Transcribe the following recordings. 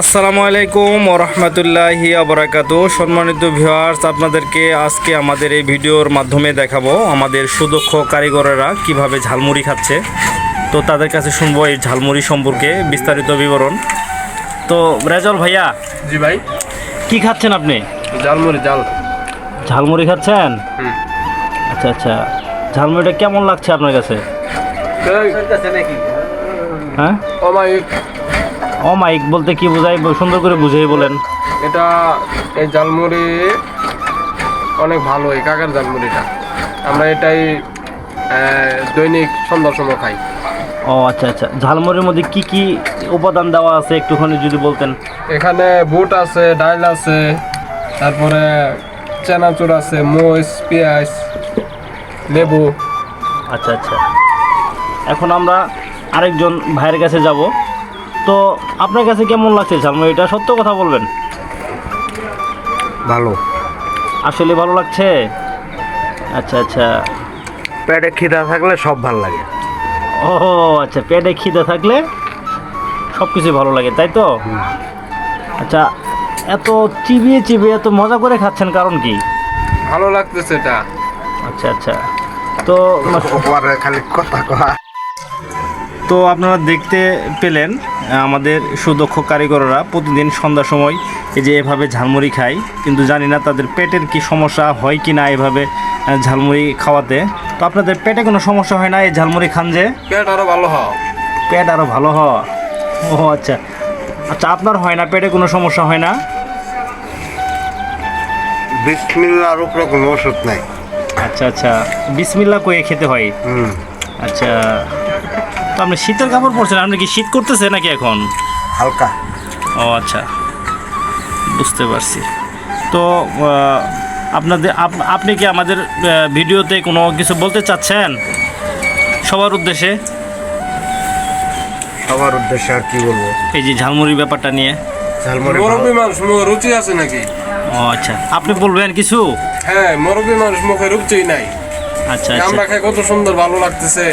আসসালামু আলাইকুম ওরহমতুল্লাহি আবরাকাতু সম্মানিত ভিউয়ার্স আপনাদেরকে আজকে আমাদের এই ভিডিওর মাধ্যমে দেখাবো আমাদের সুদক্ষ কারিগরেরা কীভাবে ঝালমুড়ি খাচ্ছে। তো তাদের কাছে শুনব এই ঝালমুড়ি সম্পর্কে বিস্তারিত বিবরণ। তো রেজল ভাইয়া জি ভাই। কি খাচ্ছেন আপনি? জালমুড়ি জাল ঝালমুড়ি খাচ্ছেন? হুম। আচ্ছা আচ্ছা। ঝালমুড়িটা কেমন লাগছে আপনার কাছে? হ্যাঁ? অমায়িক বলতে কি বোঝাই সুন্দর করে বুঝিয়ে বলেন। এটা এই জালমুড়ি অনেক ভালো এই কাকার জালমুড়িটা আমরা এটাই দৈনিক সন্ধ্যার সময় খাই। ও আচ্ছা আচ্ছা। ঝালমুড়ির মধ্যে কি কি উপাদান দেওয়া আছে একটুখানি যদি বলতেন? এখানে বুট আছে ডাল আছে তারপরে চানাচুর আছে মরিচ পেঁয়াজ লেবু। আচ্ছা আচ্ছা। এখন আমরা আরেকজন ভাইয়ের কাছে যাব। তো আপনার কাছে কেমন লাগছে ঝালমুড়িটা সত্য কথা বলবেন? ভালো। আসলে ভালো লাগছে? আচ্ছা আচ্ছা। পেটে খিদা থাকলে সব ভালো লাগে। ও আচ্ছা পেটে খিদে থাকলে সব কিছু ভালো লাগে তাই তো? আচ্ছা এত চিবিয়ে চিবিয়ে এত মজা করে খাচ্ছেন কারণ কি? ভালো লাগতেছে এটা। আচ্ছা আচ্ছা। তো খালি কথা কয়া। তো আপনারা দেখতে পেলেন আমাদের সুদক্ষ কারিগররা প্রতিদিন সন্ধ্যার সময় এই যে এভাবে ঝালমুড়ি খায়। কিন্তু জানি না তাদের পেটের কি সমস্যা হয় কি না এভাবে ঝালমুড়ি খাওয়াতে। তো আপনাদের পেটে কোনো সমস্যা হয় না এই ঝালমুড়ি খান যে? পেট আরও ভালো হয়। পেট আরও ভালো হওয়া ও আচ্ছা। আচ্ছা আপনার হয় না? পেটে কোনো সমস্যা হয় না? বিসমিল্লার উপরে কোনো ওষুধ নাই। আচ্ছা আচ্ছা। বিসমিল্লা কয়ে খেতে হয়? আচ্ছা। আপনি শীতের কাপড় পরছেন আপনি কি শীত করতেছে নাকি এখন? হালকা। ও আচ্ছা। বুঝতে পারছি। তো আপনাদের আপনি কি আমাদের ভিডিওতে কোনো কিছু বলতে চাচ্ছেন? সবার উদ্দেশ্যে? সবার উদ্দেশ্যে আর কি বলব? এই যে ঝালমুড়ি ব্যাপারটা নিয়ে। ঝালমুড়ি ভালো। মুরব্বী মানুষ মুখে রুচি আছে নাকি? ও আচ্ছা। আপনি বলবেন কিছু? হ্যাঁ মুরব্বী মানুষ মুখে রুচি নাই। আচ্ছা আমরা আচ্ছা। খাই কত সুন্দর ভালো লাগতেছে।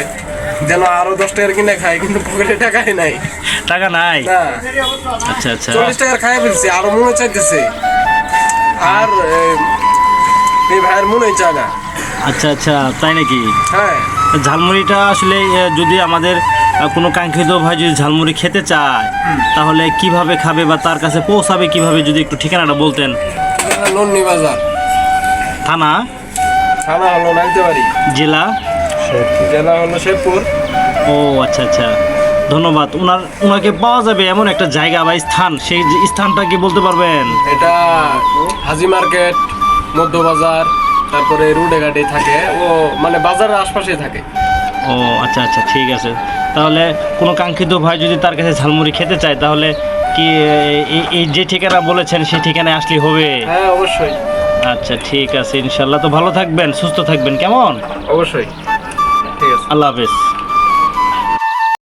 যেন আরও দশ টাকার কিনে খাই কিন্তু পকেটে টাকাই নাই। টাকা নাই? আচ্ছা আচ্ছা। চল্লিশ টাকার খাই ফেলছি আরও মনে চাইতেছে। আর এই ভাইয়ের মনে চায় না। আচ্ছা আচ্ছা তাই নাকি? হ্যাঁ। ঝালমুড়িটা আসলে যদি আমাদের কোনো কাঙ্ক্ষিত ভাই যদি ঝালমুড়ি খেতে চায় তাহলে কীভাবে খাবে বা তার কাছে পৌঁছাবে কীভাবে যদি একটু ঠিকানাটা বলতেন? লন্ডি বাজার থানা? থানা হলো নাইতে পারি জেলা? জেলা হলো শেরপুর। ও আচ্ছা আচ্ছা। ধন্যবাদ। ওনার ওনাকে পাওয়া যাবে এমন একটা জায়গা বা স্থান সেই যে স্থানটা কি বলতে পারবেন? এটা হাজি মার্কেট মধ্যবাজার তারপরে রুডে ঘাটে থাকে। ও মানে বাজারের আশপাশে থাকে। ও আচ্ছা আচ্ছা ঠিক আছে। তাহলে কোনো কাঙ্ক্ষিত ভাই যদি তার কাছে ঝালমুড়ি খেতে চায় তাহলে কি এই- এই যে ঠিকানা বলেছেন সেই ঠিকানায় আসলে হবে? হ্যাঁ অবশ্যই। আচ্ছা ঠিক আছে ইনশাল্লাহ। তো ভালো থাকবেন সুস্থ থাকবেন। কেমন? অবশ্যই। ঠিক আছে আল্লাহ হাফেজ